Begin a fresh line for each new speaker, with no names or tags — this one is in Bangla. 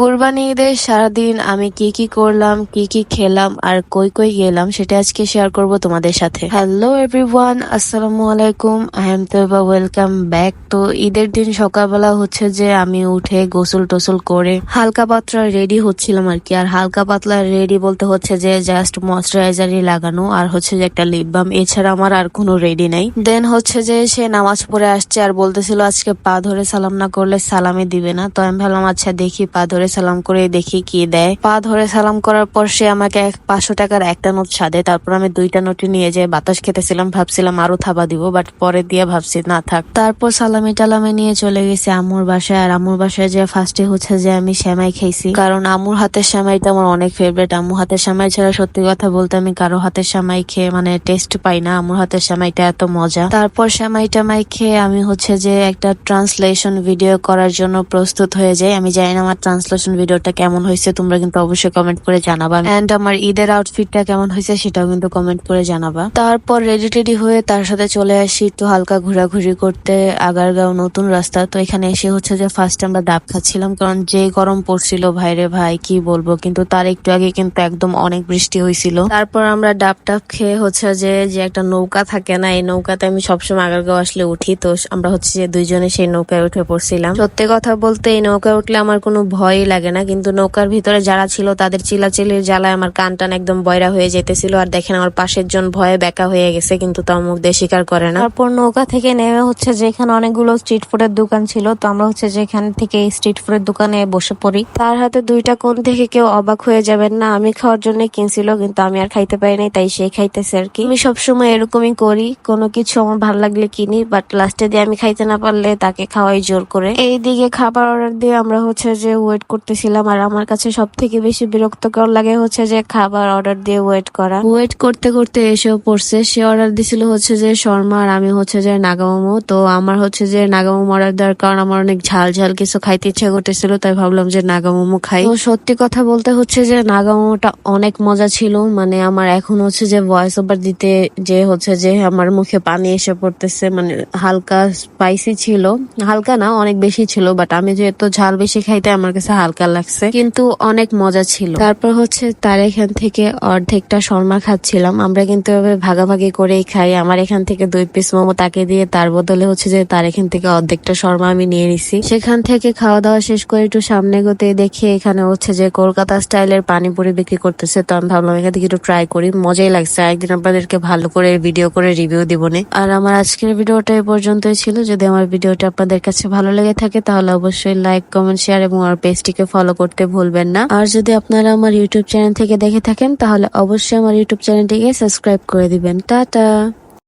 কোরবানি ঈদের সারাদিন আমি কি কি করলাম, কি কি খেলাম আর কই কই গেলাম সেটা আজকে শেয়ার করব তোমাদের সাথে। হ্যালো এভরিওয়ান আসসালামু আলাইকুম। I am Taiba welcome back তো ঈদের দিন সকালবেলা হচ্ছে যে আমি উঠে গোসল টোসল করে হালকা পাতলা রেডি হচ্ছিলাম আর কি। আর হালকা পাতলা রেডি বলতে হচ্ছে যে জাস্ট ময়শ্চারাইজারই লাগানো আর হচ্ছে যে একটা লিপ বাম এছাড়া আমার আর কোনো রেডি নাই। দেন হচ্ছে যে সে নামাজ পড়ে আসছে আর বলতেছিল আজকে পা ধরে সালাম না করলে সালামে দিবে না। তো আমি ভাবলাম আচ্ছা দেখি পা ধরে সালাম করে দেখি কি দেয়। পা ধরে সালাম করার পর সে আমাকে পাঁচশো টাকার একটা নোট সাদে তারপর আমি দুইটা নোটই নিয়ে যেয়ে বাতাস খেতেছিলাম, ভাবছিলাম আরও থাবা দিব বাট পরে দিয়ে ভাবছি, না, থাক। তারপর সালামি টালামি নিয়ে চলে গেছি আমুর বাসায়, আর আমুর বাসায় যে ফার্স্টে হচ্ছে যে আমি সেমাই খাইছি কারণ আমুর হাতের সেমাইটা আমার অনেক ফেভারিট আমু হাতের সেমাই ছাড়া সত্যি কথা বলতে আমি কারও হাতের সেমাই খেয়ে মানে টেস্ট পাই না। আমুর হাতের সেমাইটা এত মজা। তারপর সেমাই টামাই খেয়ে আমি হচ্ছে যে একটা ট্রান্সলেশন ভিডিও করার জন্য প্রস্তুত হয়ে যাই। আমি জানি না আমার ট্রান্সলেশন ভিডিওটা কেমন হয়েছে, তোমরা কিন্তু অবশ্যই কমেন্ট করে জানাবা। এন্ড আমার ঈদের আউটফিটটা কেমন হয়েছে, সেটাও কিন্তু কমেন্ট করে জানাবা। তারপর রেডি টেডি হয়ে তার সাথে চলে আসি একটু হালকা ঘোরাঘুরি করতে, আগারগাঁও নতুন রাস্তা। তো এখানে এসে হচ্ছে যে ফার্স্ট আমরা ডাব খাচ্ছিলাম, কারণ যে গরম পড়ছিল, ভাইরে ভাই, কি বলব? কিন্তু তার একটু আগে কিন্তু একদম অনেক বৃষ্টি হয়েছিল। তারপর আমরা ডাব টাব খেয়ে হচ্ছে যে যে একটা নৌকা থাকে না, এই নৌকাতে আমি সবসময় আগারগাঁও আসলে উঠি। তো আমরা হচ্ছে যে দুইজনে সেই নৌকায় উঠে পড়ছিলাম। সত্যি কথা বলতে এই নৌকায় উঠলে আমার কোনো ভয়ই লাগে না, কিন্তু নৌকার ভিতরে যারা ছিল তাদের চিলাচিলির জ্বালায় আমার কান টান একদম বয়রা হয়ে যেতেছিল আর দেখেন আমার পাশের জন ভয়ে বেকা হয়ে গেছে, কিন্তু তাও মুখ দিয়ে স্বীকার করে না। তারপর নৌকা থেকে নেমে হচ্ছে যে এখানে অনেকগুলো স্ট্রিট ফুডের দোকান ছিল, তো আমরা হচ্ছে যে এখান থেকে স্ট্রিট ফুডের দোকানে বসে পড়ি। তার হাতে দুইটা কোন থেকে কেউ অবাক হয়ে যাবেন না, আমি খাওয়ার জন্য কিনছিল, কিন্তু আমি আর খাইতে পারি নাই, তাই সে খাইতেছে আর কি। আমি সবসময় এরকমই করি, কোনো কিছু আমার ভালো লাগলে কিনি বাট লাস্টে দিয়ে আমি খাইতে না পারলে তাকে খাওয়াই জোর করে। এইদিকে খাবার অর্ডার দিয়ে আমরা হচ্ছে যে ওয়েট করতেছিলাম, আর আমার কাছে সব থেকে বেশি বিরক্তকর লাগে হচ্ছে যে খাবার অর্ডার দিয়ে ওয়েট করা। ওয়েট করতে করতে এসেও পড়ছে। সে অর্ডার দিছিল হচ্ছে যে শর্মা আর আমি হচ্ছে যে নাগামোমো তো আমার হচ্ছে যে নাগামোমো অর্ডার দেওয়ার কারণ আমার অনেক ঝাল ঝাল কিছু খাইতে ইচ্ছা করতেছিল, তাই ভাবলাম যে নাগামোমো খাই। তো সত্যি কথা বলতে হচ্ছে যে নাগামোটা অনেক মজা ছিল। মানে আমার এখন হচ্ছে যে ভয়েস ওভার দিতে যে হচ্ছে যে আমার মুখে পানি এসে পড়তেছে মানে হালকা স্পাইসি ছিল। হালকা না, অনেক বেশি ছিল বাট আমি যেহেতু ঝাল বেশি খাইতে আমার কাছে হালকা লাগছে। কিন্তু অনেক মজা ছিল। তারপর হচ্ছে তার এখান থেকে অর্ধেকটা শর্মা খাচ্ছিলাম। আমরা কিন্তু এভাবে ভাগাভাগি করেই খাই। আমার এখান থেকে দুই পিস মোমো তাকে দিয়ে, তার বদলে হচ্ছে যে তার এখান থেকে অর্ধেকটা শর্মা আমি নিয়ে নিছি। সেখান থেকে খাওয়া দাওয়া শেষ করে একটু সামনে গোতে দেখি এখানে হচ্ছে যে কলকাতা স্টাইলের পানিপুরি বিক্রি করতেছে। তো আমি ভাবলাম এখান থেকে একটু ট্রাই করি। মজাই লাগছে। একদিন আপনাদেরকে ভালো করে ভিডিও করে রিভিউ দিবনে আর আমার আজকের ভিডিওটা এই পর্যন্তই ছিল। যদি আমার ভিডিওটা আপনাদের কাছে ভালো লেগে থাকে, তাহলে অবশ্যই লাইক কমেন্ট শেয়ার এবং আমার পেজটিকে ফলো করতে ভুলবেন না। আর যদি আপনারা আমার ইউটিউব চ্যানেল থেকে দেখে থাকেন, তাহলে অবশ্যই আমার ইউটিউব চ্যানেলটিকে সাবস্ক্রাইব করে দিবেন। টাটা!